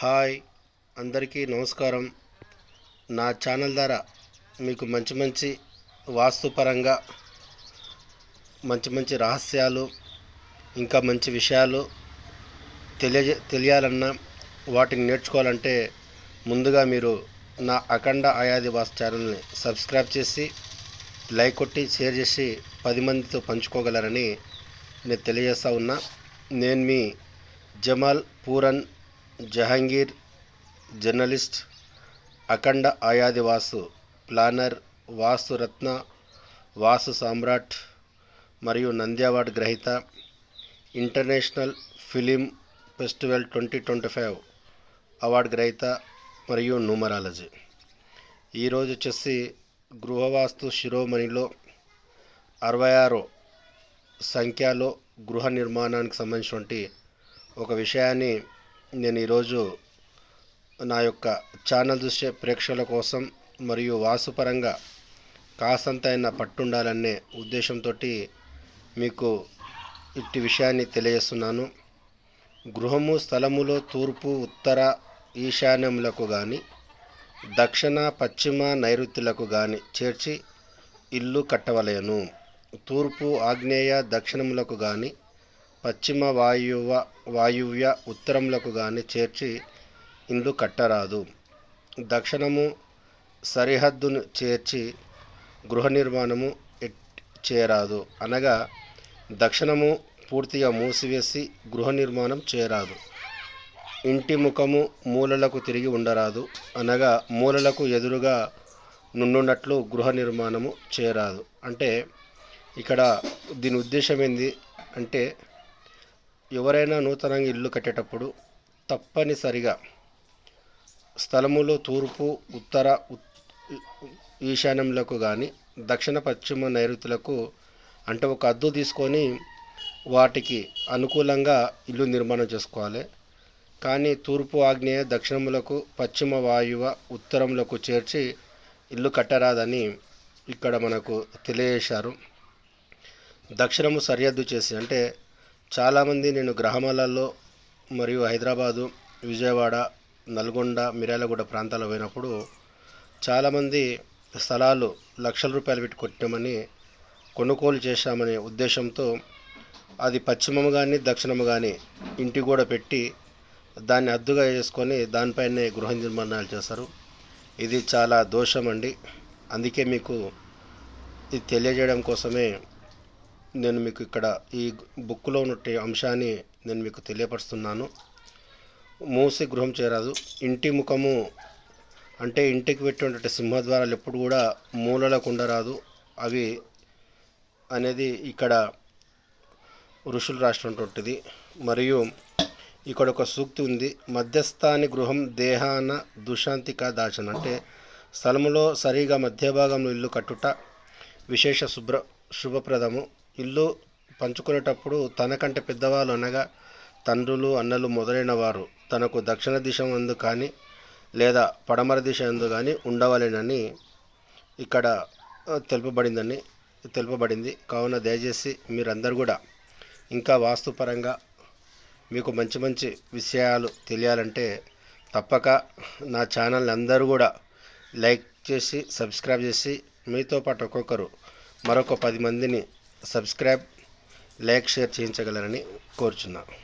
Hi అందరికీ నమస్కారం. నా ఛానల్ ద్వారా మీకు మంచి మంచి వాస్తుపరంగా మంచి మంచి రహస్యాలు ఇంకా మంచి విషయాలు తెలియజే తెలియాలన్నా వాటిని నేర్చుకోవాలంటే ముందుగా మీరు నా అఖండ ఆయాది వాస్తు ఛానల్ని సబ్స్క్రైబ్ చేసి లైక్ కొట్టి షేర్ చేసి పది మందితో పంచుకోగలరని నేను తెలియజేస్తా ఉన్నా. నేను మీ జమాల్ పూరన్ జహంగీర్ జర్నలిస్ట్ అఖండ ఆయాది వాసు ప్లానర్ వాసు రత్న వాసు సామ్రాట్ మరియు నంది అవార్డు గ్రహీత international film festival twenty twenty five award గ్రహీత మరియు న్యూమరాలజీ. ఈరోజు వచ్చేసి గృహవాస్తు శిరోమణిలో అరవై ఆరు సంఖ్యలో గృహ నిర్మాణానికి సంబంధించినటువంటి ఒక విషయాన్ని నేను ఈరోజు నా యొక్క ఛానల్ చూసే ప్రేక్షకుల కోసం మరియు వాసుపరంగా కాసంతైన పట్టుండాలనే ఉద్దేశంతో మీకు ఇట్టి విషయాన్ని తెలియజేస్తున్నాను. గృహము స్థలములో తూర్పు ఉత్తర ఈశాన్యములకు కానీ దక్షిణ పశ్చిమ నైరుతులకు కానీ చేర్చి ఇల్లు కట్టవలయను తూర్పు ఆగ్నేయ దక్షిణములకు కానీ పశ్చిమ వాయువ వాయువ్య ఉత్తరములకు కానీ చేర్చి ఇల్లు కట్టరాదు. దక్షిణము సరిహద్దును చేర్చి గృహ నిర్మాణము ఎట్- అనగా దక్షిణము పూర్తిగా మూసివేసి గృహ నిర్మాణం చేరాదు. ఇంటి ముఖము మూలలకు తిరిగి ఉండరాదు. అనగా మూలలకు ఎదురుగా నుండున్నట్లు గృహ నిర్మాణము చేరాదు. అంటే ఇక్కడ దీని ఉద్దేశం ఏంది అంటే ఎవరైనా నూతనంగా ఇల్లు కట్టేటప్పుడు తప్పనిసరిగా స్థలములో తూర్పు ఉత్తర ఈశాన్యములకు కానీ దక్షిణ పశ్చిమ నైరుతులకు అంటే ఒక అద్దు తీసుకొని వాటికి అనుకూలంగా ఇల్లు నిర్మాణం చేసుకోవాలి. కానీ తూర్పు ఆగ్నేయ దక్షిణములకు పశ్చిమ వాయువ ఉత్తరములకు చేర్చి ఇల్లు కట్టరాదని ఇక్కడ మనకు తెలియజేశారు. దక్షిణము సరిహద్దు చేసి అంటే చాలామంది నేను గ్రామాలలో మరియు హైదరాబాదు విజయవాడ నల్గొండ మిర్యాలగూడ ప్రాంతాల్లో పోయినప్పుడు చాలామంది స్థలాలు లక్షల రూపాయలు పెట్టి కొట్టామని కొనుగోలు చేశామనే ఉద్దేశంతో అది పశ్చిమము కానీ దక్షిణము కానీ ఇంటి కూడా పెట్టి దాన్ని అద్దుగా చేసుకొని దానిపైనే గృహ నిర్మాణాలు చేస్తారు ఇది చాలా దోషం అండి అందుకే మీకు ఇది తెలియజేయడం కోసమే నేను మీకు ఇక్కడ ఈ బుక్లో ఉన్న అంశాన్ని నేను మీకు తెలియపరుస్తున్నాను. మూసి గృహం చేరాదు. ఇంటి ముఖము అంటే ఇంటికి పెట్టినటువంటి సింహద్వారాలు ఎప్పుడు కూడా మూలలకు ఉండరాదు. అవి అనేది ఇక్కడ ఋషులు రాసినటువంటిది. మరియు ఇక్కడ ఒక సూక్తి ఉంది. మధ్యస్థాని గృహం దేహాన దుశాంతిక దాచన. అంటే స్థలములో సరిగా మధ్య భాగంలో ఇల్లు కట్టుట విశేష శుభ్ర శుభప్రదము. ఇల్లు పంచుకునేటప్పుడు తనకంటే పెద్దవాళ్ళు అనగా తండ్రులు అన్నలు మొదలైన వారు తనకు దక్షిణ దిశ అందు కానీ లేదా పడమర దిశ అందు కానీ ఉండవలేనని ఇక్కడ తెలుపబడిందని తెలుపబడింది. కావున దయచేసి మీరందరూ కూడా ఇంకా వాస్తుపరంగా మీకు మంచి మంచి విషయాలు తెలియాలంటే తప్పక నా ఛానల్ని అందరూ కూడా లైక్ చేసి సబ్స్క్రైబ్ చేసి మీతో పాటు ఒక్కొక్కరు మరొక పది మందిని సబ్స్క్రైబ్ లైక్ షేర్ చేయించగలరని కోరుచున్నాను